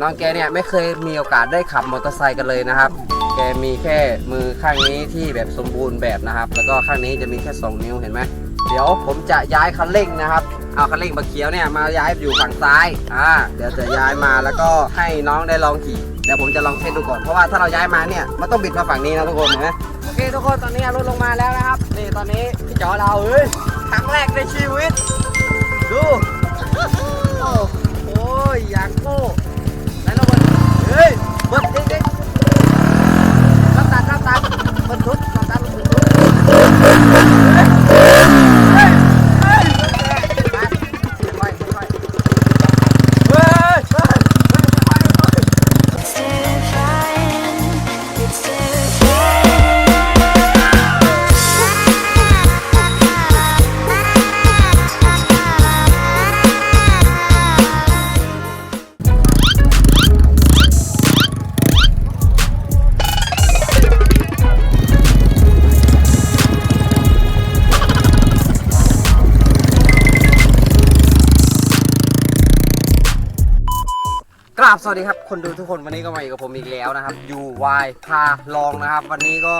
น้องแกเนี่ยไม่เคยมีโอกาสได้ขับมอเตอร์ไซค์กันเลยนะครับ แกมีแค่มือข้างนี้ที่แบบสมบูรณ์แบบนะครับ แล้วก็ข้างนี้จะมีแค่ 2 นิ้วเห็นไหมเดี๋ยวผมจะย้ายคันเร่งนะครับ เอาคันเร่งบะเขียวเนี่ยมาย้ายอยู่ฝั่งซ้าย อ่า เดี๋ยวจะย้ายมาแล้วก็ให้น้องได้ลองขี่ เดี๋ยวผมจะลองเทสดูก่อน เพราะว่าถ้าเราย้ายมาเนี่ย มันต้องบิดมาฝั่งนี้นะทุกคนเห็นไหมโอเคทุกคนตอนนี้รถลงมาแล้วนะครับ นี่ตอนนี้พี่จอเราเฮ้ย ครั้งแรกในชีวิต ดู โอ้โหอยากโก้ ราบสวัสดีครับ คนดูทุกคนวันนี้ก็มาอยู่กับผมอีกแล้วนะครับยูวายพาลองนะครับ วันนี้ก็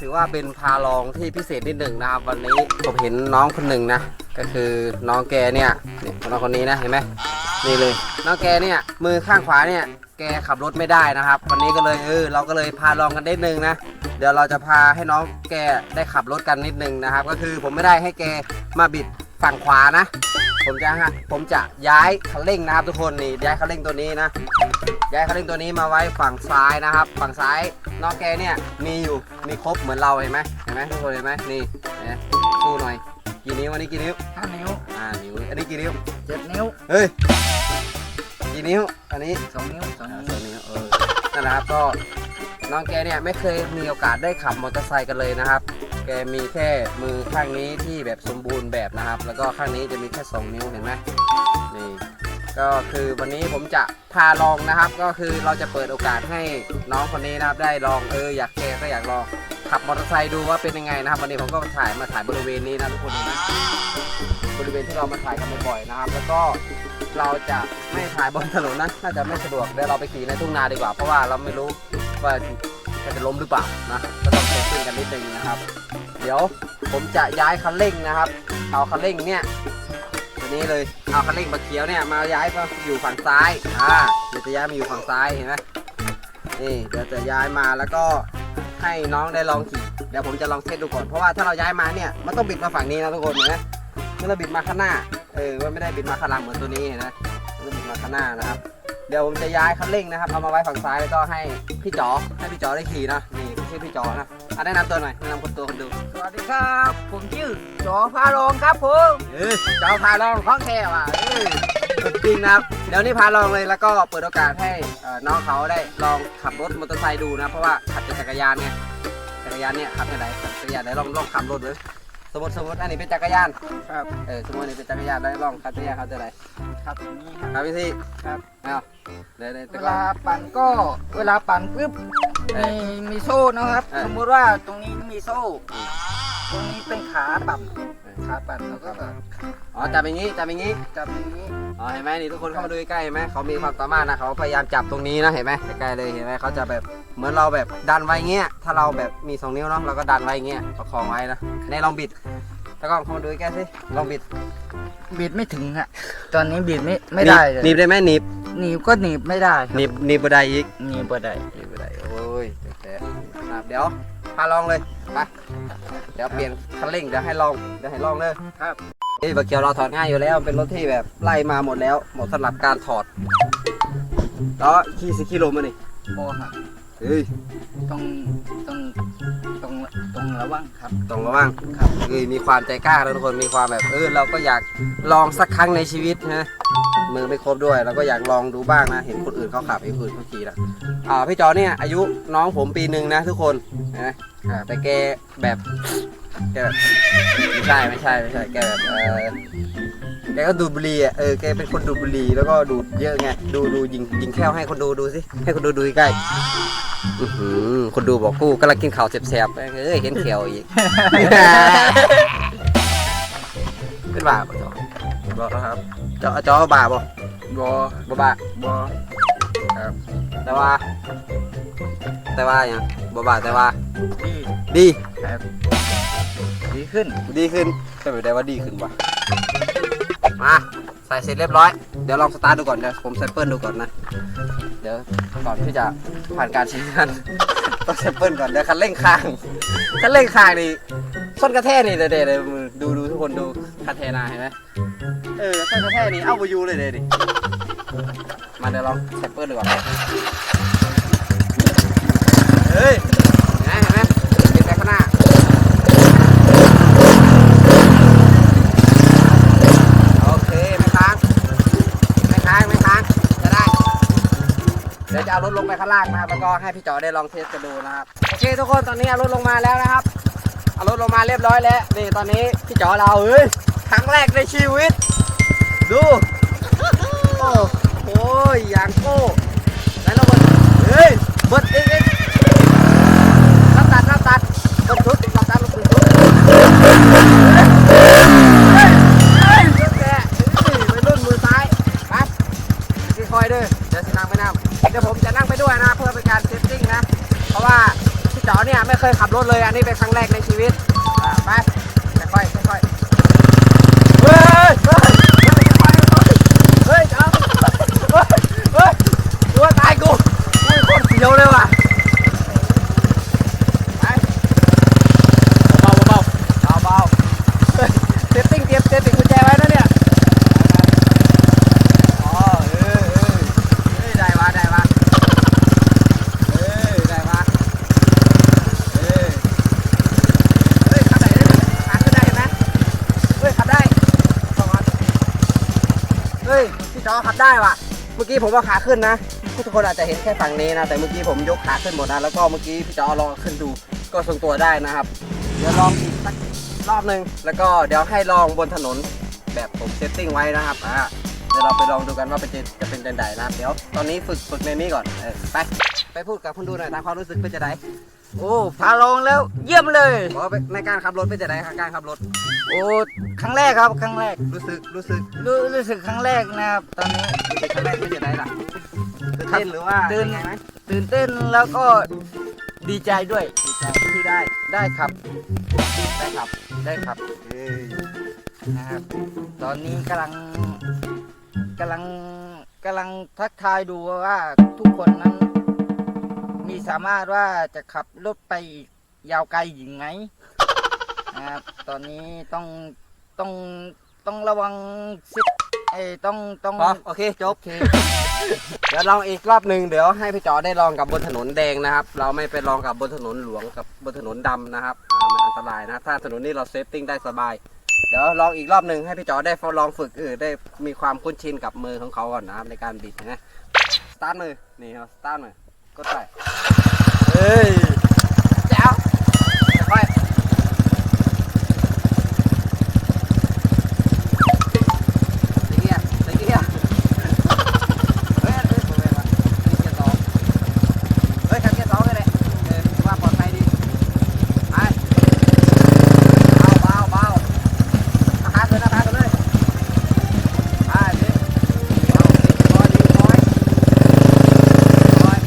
ถือว่าเป็นพาลองที่พิเศษนิดหนึ่งนะครับ วันนี้ผมเห็นน้องคนหนึ่งนะ ก็คือน้องแกเนี่ยนี่น้องคนนี้นะเห็นไหมนี่เลย น้องแกเนี่ยมือข้างขวาเนี่ยแกขับรถไม่ได้นะครับ วันนี้ก็เลยเออเราก็เลยพาลองกันนิดนึงนะเดี๋ยวเราจะพาให้น้องแกได้ขับรถกันนิดนึงนะครับ ก็คือผมไม่ได้ให้แกมาบิดฝั่งขวานะ ผมจะฮะผมจะย้ายคันเร่งนะครับ ทุกคนนี่ย้ายคันเร่งตัวนี้นะย้ายคันเร่งตัวนี้มาไว้ฝั่งซ้ายนะครับ ฝั่งซ้ายน้องแกเนี่ยมีอยู่มีครบเหมือนเราเห็นไหมเห็นไหมทุกคนเห็นไหมนี่เห็นไหมสู้หน่อยกี่นิ้วอันนี้กี่นิ้วห้านิ้วอ่านิ้วอันนี้กี่นิ้วเจ็ดนิ้วเฮ้ยกี่นิ้วอันนี้สองนิ้วสองอ่านิ้วตัวนี้เออนั่นแหละครับก็น้องแกเนี่ยไม่เคยมีโอกาสได้ขับมอเตอร์ไซค์กันเลยนะครับ แกมีแค่มือข้างนี้ที่แบบสมบูรณ์แบบนะครับ แล้วก็ข้างนี้จะมีแค่ 2 นิ้วเห็นไหมนี่ก็คือวันนี้ผมจะพาลองนะครับ ก็คือเราจะเปิดโอกาสให้น้องคนนี้นะครับ ได้ลองเอออยากแกก็อยากลองขับมอเตอร์ไซค์ดูว่าเป็นยังไงนะครับ วันนี้ผมก็ถ่ายมาถ่ายบริเวณนี้นะทุกคนนไหมบริเวณที่เรามาถ่ายกันบ่อยๆนะครับ แล้วก็เราจะไม่ถ่ายบนถนนนะน่าจะไม่สะดวกเดี๋ยวเราไปขี่ในทุ่งนาดีกว่า เพราะว่าเราไม่รู้ว่าจะล้มหรือเปล่านะก็ต้องเช็คขึ้กันนิดนึงนะครับ เดี๋ยวผมจะย้ายคันเร่งนะครับ เอาคันเร่งเนี่ยตัวนี้เลยเอาคันเร่งบะเขียวเนี่ยมาย้ายมาอยู่ฝั่งซ้ายอ่าเดี๋ยวจะย้ายมาอยู่ฝั่งซ้ายเห็นไหมนี่เดี๋ยวจะย้ายมาแล้วก็ให้น้องได้ลองขี่เดี๋ยวผมจะลองเทสดูก่อนเพราะว่าถ้าเราย้ายมาเนี่ยมันต้องบิดมาฝั่งนี้นะทุกคนเห็นไหมเมื่อเราบิดมาข้างหน้าเออมันไม่ได้บิดมาข้างหลังเหมือนตัวนี้เห็นไหมมันต้องบิดมาข้างหน้านะครับเดี๋ยวผมจะย้ายคันเร่งนะครับเอามาไว้ฝั่งซ้ายแล้วก็ให้พี่จ๋อให้พี่จ๋อได้ขี่นะ ชื่อพี่จ๋อนะอะแนะนำตัวหน่อยแนะนำคนตัวคนดูสวัสดีครับ ผมชื่อจอพาลงครับผมเออจะเอาพาลองของแท้ว่ะเออจริงนะครับเดี๋ยวนี้พาลองเลยแล้วก็เปิดโอกาสให้เอ่อน้องเขาได้ลองขับรถมอเตอร์ไซค์ดูนะ เพราะว่าขับแต่จักรยานไงจักรยานเนี่ยขับที่ไหนจักรยานไหนลองลองขับรถเลยสมมติสมมติอันนี้เป็นจักรยานครับเออสมมติอันนี้เป็นจักรยานได้ลองขับจักรยานขับที่ไหนครับอย่างนี้ครับขับพี่ที่ครับเอาเดี๋ยวเดี๋ยวเวแต่ก่อลานปั่นก็เวลาปั่นปุ๊บเอ มีอมีโซ่นะครับเออสมมติว่าตรงนี้มีโซ่ ตรงนี้เป็นขาปั่นขาปั่นแล้วก็อ๋อจับอย่างนี้จับอย่างนี้จับอย่างนี้อ๋อเห็นไหมนี่ทุกคนเข้ามาดูใกล้ๆเห็นไหมเขามีความสามารถนะเขาพยายามจับตรงนี้นะเห็นไหมใกล้ๆเลยเห็นไหมเขาจะแบบเหมือนเราแบบดันไว้เงี้ยถ้าเราแบบมีสองนิ้วเนาะเราก็ดันไว้เงี้ยประคองไว้นะในลองบิดตะกล้องเข้ามาดูใกล้ๆสิลองบิดบีบไม่ถึงฮะตอนนี้บีบไม่ไม่ได้เลยหนีบได้ไหมหนีบหนีบก็หนีบไม่ได้ครับหนีบหนีบบ่ได้อีกหนีบบ่ได้ หนีบบ่ได้โอ้ยแต่ครับเดี๋ยวพาลองเลยไปเดี๋ยวเปลี่ยนคันเร่งเดี๋ยวให้ลองเดี๋ยวให้ลองเลยครับเอ้ยบักเกียวเราถอดง่ายอยู่แล้วเป็นรถที่แบบไล่มาหมดแล้ว หมดสำหรับการถอดแล้วขี่สิกิโลมานี่โบครับเฮ้ยต้องต้องต้องต้องระวังครับต้องระวังครับเอ้ยมีความใจกล้าแล้วทุกคนมีความแบบเออเราก็อยากลองสักครั้งในชีวิตนะ มือไม่ครบด้วยเราก็อยากลองดูบ้างนะ เห็นคนอื่นเขาขับเห็นคนอื่นเขาขี่แล้วอ่าพี่จอเนี่ยอายุน้องผมปีหนึ่งนะทุกคนนะแต่แกแบบแกแบบไม่ใช่ไม่ใช่ไม่ใช่แกแบบเออแกก็ดูดบุหรี่อะเออแกเป็นคนดูดบุหรี่แล้วก็ดูดเยอะไงดูดูยิงยิงแค่วให้คนดูดูสิให้คนดูดูใกล้ๆอื้อหือคนดูบอกกูกำลังกินข้าวแสบๆเอ้ยเห็นเขียวอีก เป็นบาปะจอบอกครับ จอจอบาปบ่บอบ่บาปบอครับแต่ว่า แต่ว่าอย่างบ่บาแต่ว่า ดีดี ครับดีขึ้นดีขึ้นเป็นไปได้ว่าดีขึ้นวะมาใส่เสร็จเรียบร้อย เดี๋ยวลองสตาร์ทดูก่อนเดี๋ยวผมแซมเปิลดูก่อนนะ เดี๋ยวก่อนที่จะผ่านการใช้งาน ต้องแซมเปิลก่อนเดี๋ยวคันเร่งค้างคันเร่งค้างนี่ส้นกระแทกนี่เด็ดๆเลยมือดูดูทุกคนดูคันเทนาเห็นไหม เออส้นกระแทกนี่เอาไปยูเลยเด็ดดิมาเดี๋ยวลองแซมเปิลดูก่อนเฮ้ยเห็นไหมเห็นไหมเห็นแต่ข้างหน้าโอเคไม่ค้างไม่ค้างไม่ค้างจะได้ เดี๋ยวจะเอารถลงไปข้างล่างนะครับแล้วก็ให้พี่จอได้ลองเทสกันดูนะครับโอเคทุกคนตอนนี้เอารถลงมาแล้วนะครับเอารถลงมาเรียบร้อยแล้วนี่ตอนนี้พี่จอเราเฮ้ยครั้งแรกในชีวิต ดู โอ้โหอย่างโก้ไหนเราเบิดเฮ้ยเบิดอีกอีกรับตัดรับตัดเบิดชุดรับตัดรับชุดเฮ้ยเฮ้ยลูกแกไปรุ่นมือซ้ายไปคอยๆด้วยเดี๋ยวจะนั่งไปนั่งเดี๋ยวผมจะนั่งไปด้วยนะเพื่อเป็นการเซตติ้งนะ เพราะว่าพี่จ๋อเนี่ยไม่เคยขับรถเลยอันนี้เป็นครั้งแรกในชีวิต อ่าไปค่อยๆค่อยๆเฮ้ยเฮ้ยเฮ้ยจ๋อเฮ้ยเฮ้ยดูว่าตายกูอุ้ยโคตรเสียวเลยว่ะไปเบาๆเบาๆเบาๆ เฮ้ยเซตติ้งเตรียมเซตติ้งกุญแจไว้นะเนี่ยอ๋อเออเออเฮ้ยได้วะได้วะเฮ้ยได้วะเฮ้ยเฮ้ยขับได้ได้ไหมขาขึ้นได้เห็นไหมเฮ้ยขับได้สองอันเฮ้ยพี่ จอขับได้ว่ะ เมื่อกี้ผมว่าขาขึ้นนะ ทุกคนอาจจะเห็นแค่ฝั่งนี้นะ แต่เมื่อกี้ผมยกขาขึ้นหมดนะ แล้วก็เมื่อกี้พี่จอลองขึ้นดู ก็ทรงตัวได้นะครับ เดี๋ยวลองอีกสักรอบหนึ่งแล้วก็เดี๋ยวให้ลองบนถนนแบบผมเซตติ้งไว้นะครับ อ่า เดี๋ยวเราไปลองดูกันว่าเป็นจะจะเป็นจังไดนะครับ เดี๋ยวตอนนี้ฝึกฝึกในนี้ก่อนเออไป ไปพูดกับคุณดูหน่อยตามความรู้สึกเป็นจะได โอ้พาลองแล้ว เยี่ยมเลย บอกว่าในการขับรถเป็นจะไดครับการขับรถ โอ้ครั้งแรกครับครั้งแรกรู้สึกรู้สึกรู้รู้สึกครั้งแรกนะครับตอนนี้รู้สึกครั้งแรกเป็นจะไดล่ะตื่นเต้นหรือว่าตื่นยังไงไหมตื่นเต้นแล้วก็ดีใจด้วยดีใจที่ได้ได้ครับได้ครับได้ครับเอ้ยนะครับตอนนี้กำลังกำลังกำลังทักทายดูว่าทุกคนนั้น มีสามารถว่าจะขับรถไปอีกยาวไกลหญิงไหมนะครับตอนนี้ต้องต้องต้องระวังซิปเอ้ยต้องต้องพอโอเคจบ โอเคเดี๋ยวลองอีกรอบหนึ่งเดี๋ยวให้พี่จอได้ลองกับบนถนนแดงนะครับ เราไม่ไปลองกับบนถนนหลวงกับบนถนนดำนะครับอ่ามันอันตรายนะถ้าถนนนี้เราเซฟติ้งได้สบาย เดี๋ยวลองอีกรอบหนึ่งให้พี่จอได้ลองฝึกเออได้มีความคุ้นชินกับมือของเขาก่อนนะครับในการบิดนะสตาร์ทมือนี่ครับสตาร์ทมือ กดไปเฮ้ยแจ๋วค่อยตะเกียบตะเกียบ เฮ้ยเฮ้ยผมเลยว่ะนี่เกียร์สองเฮ้ยขับเกียร์สองเลยแหละเออว่าปลอดภัยดีไปเบาเบาเบาอาคาขึ้นอาคาขึ้นเลยไปดิเบาดิคอยดีคอยคอย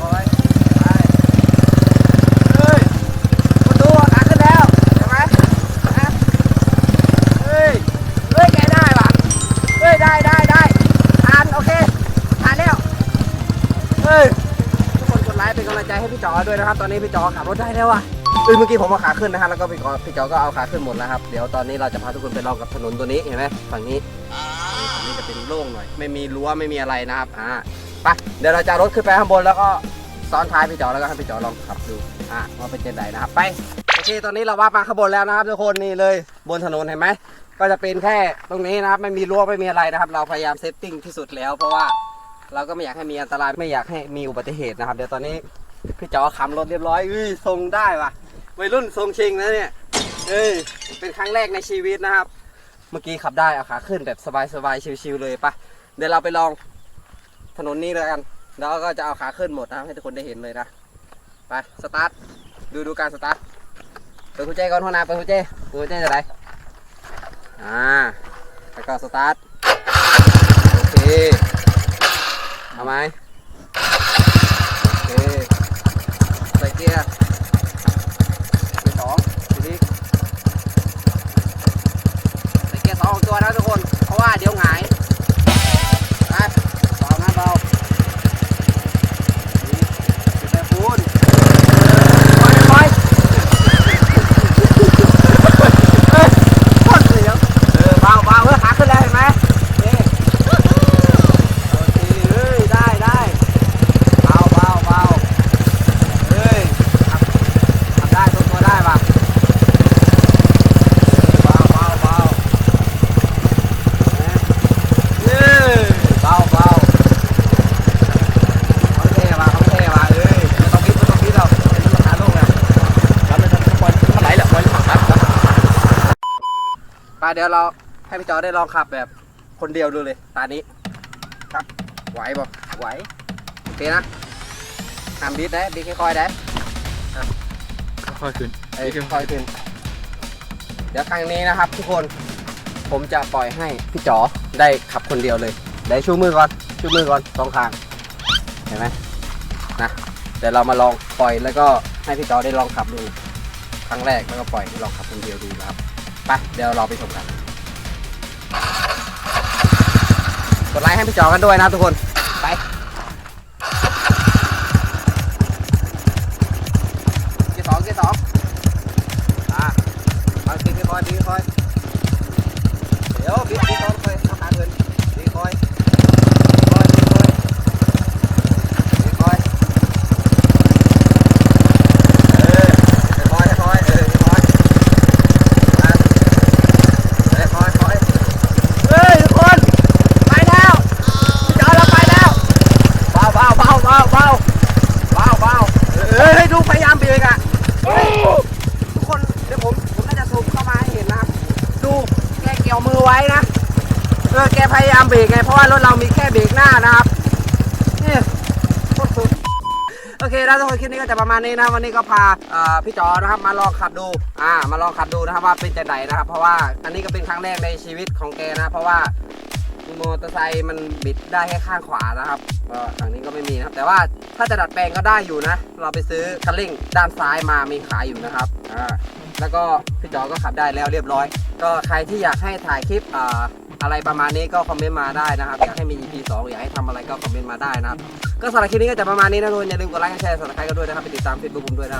คอยไปเฮ้ยคุณดูอาคาขึ้นแล้วเห็นไหมนะเฮ้ยเฮ้ยแกได้ว่ะเฮ้ยได้ได้ได้ผ่านโอเคผ่านแล้ว เฮ้ยทุกคนกดไลค์เป็นกำลังใจให้ พี่จอด้วยนะครับ ตอนนี้พี่จอขับรถได้แล้วว่ะเอ้ยเมื่อกี้ผมเอาขาขึ้นนะฮะแล้วก็พี่จอพี่จอก็เอาขาขึ้นหมดแล้วครับเดี๋ยวตอนนี้เราจะพาทุกคนไปลองกับถนนตัวนี้เห็นไหมฝั่งนี้ฝั่งนี้จะเป็นโล่งหน่อย ไม่มีรั้วไม่มีอะไรนะครับอ่าไปเดี๋ยวเราจะรถขึ้นไปข้างบนแล้วก็ซ้อนท้ายพี่จอแล้วก็ให้พี่จอลองขับดูอ่าว่าเป็นเจนไดนะครับไปโอเคตอนนี้เราว่ามาข้างบนแล้วนะครับทุกคนนี่เลยบนถนนเห็นไหมก็จะเป็นแค่ตรงนี้นะครับไม่มีรั้วไม่มีอะไรนะครับ เราพยายามเซฟติ้งที่สุดแล้ว เพราะว่าเราก็ไม่อยากให้มีอันตรายไม่อยากให้มีอุบัติเหตุนะครับ เดี๋ยวตอนนี้ พี่จอขับรถเรียบร้อยอุ้ยทรงได้ว่ะวัยรุ่นทรงชิงนะเนี่ยเอ้ยเป็นครั้งแรกในชีวิตนะครับ เมื่อกี้ขับได้เอาขาขึ้นแบบสบายๆชิวๆเลยปะเดี๋ยวเราไปลองถนนนี้เลยกัน แล้วก็จะเอาขาขึ้นหมดนะให้ทุกคนได้เห็นเลยนะไปสตาร์ทดูดูการสตาร์ทเปิดหัวใจก่อนหัวหน้าเปิดหัวใจเปิดหัวใจจะไหนอ่าแล้วก็สตาร์ทโอเคเอาไหม เคใส่เกียร์เกียร์สองทีนี้ใส่เกียร์สองของตัวนะทุกคน เพราะว่าเดี๋ยวหงายไปเบานะเบานี่ใส่ปูนปล่อยปล่อยเฮ้ยโคตรเสียวเออเบาเบาเออขาขึ้นแล้วเห็นไหมนี่โอเคเฮ้ยได้ได้เบาเบาเบาเฮ้ยทำทำได้ทรงตัวได้ป่ะเบาเบาเบาเฮ้ยเบาเบาเขาเท่ว่ะเขาเท่ว่ะเอ้ยไม่ต้องคิดไม่ต้องคิดหรอกเป็นราคาโลกเลย แล้วมันจะปล่อยมันไหลแหละปล่อยครับครับ ไป เดี๋ยวเราให้พี่จอได้ลองขับแบบคนเดียวดูเลย ตานี้ครับไหวป่ะไหว โอเคนะทำบีทได้บีทค่อยๆได้ค่อยขึ้นเอ้ยค่อยๆขึ้น เดี๋ยวครั้งนี้นะครับ ทุกคน ผมจะปล่อยให้พี่จอได้ขับคนเดียวเลยได้ชูมือก่อน ชูมือก่อนสองข้าง เห็นไหมนะ เดี๋ยวเรามาลองปล่อยแล้วก็ให้พี่จอได้ลองขับดู ครั้งแรกแล้วก็ปล่อยให้ลองขับคนเดียวดูนะครับ ไปเดี๋ยวเราไปชมกัน กดไลค์ให้พี่จอกันด้วยนะทุกคน ไป เกียร์สองเกียร์สองอ่าบางทียร์คอยพี่คอย เดี๋ยวบิ๊กคอยคอยเอาขาเดินพี่คอยคอยพี่คอยพี่คอยเออคอยคอยเออคอยอะเออคอยคอยเฮ้ยทุกคน ไปแล้วพี่จอเราไปแล้ว เบาเบาเบาเบาเบาเบาเบาเอ้ยดูพยายามเบรกอะทุกคนเดี๋ยวผมผมน่าจะซูมเข้ามาให้เห็นนะครับ ดูแกเกี่ยวมือไว้นะเออแกพยายามเบรกไงเพราะ ว่ารถเรามีแค่เบรกหน้านะครับนี่โคตรสุดโอเคแล้วทุกคนคลิปนี้ก็จะประมาณนี้นะวันนี้ก็พาพี่จอนะครับมาลองขับดูอ่ามาลองขับดูนะครับว่าเป็นจะไหนนะครับ เพราะว่าอันนี้ก็เป็นครั้งแรกในชีวิตของแกนะ เพราะว่ามอเตอร์ไซค์มันบิดได้แค่ข้างขวานะครับก็ทางนี้ก็ไม่มีนะครับ แต่ว่าถ้าจะดัดแปลงก็ได้อยู่นะ เราไปซื้อคันเร่งด้านซ้ายมามีขายอยู่นะครับอ่าแล้วก็พี่จอก็ขับได้แล้วเรียบร้อย ก็ใครที่อยากให้ถ่ายคลิปอ่า อะไรประมาณนี้ก็คอมเมนต์มาได้นะครับอยากให้มี EP 2อยากให้ทำอะไรก็คอมเมนต์มาได้นะครับก็สำหรับคลิปนี้ก็จะประมาณนี้นะทุกคนอย่าลืมกดไลค์กดแชร์สำหรับใครก็ด้วยนะครับไปติดตามเฟซบุ๊กผมด้วยนะครับ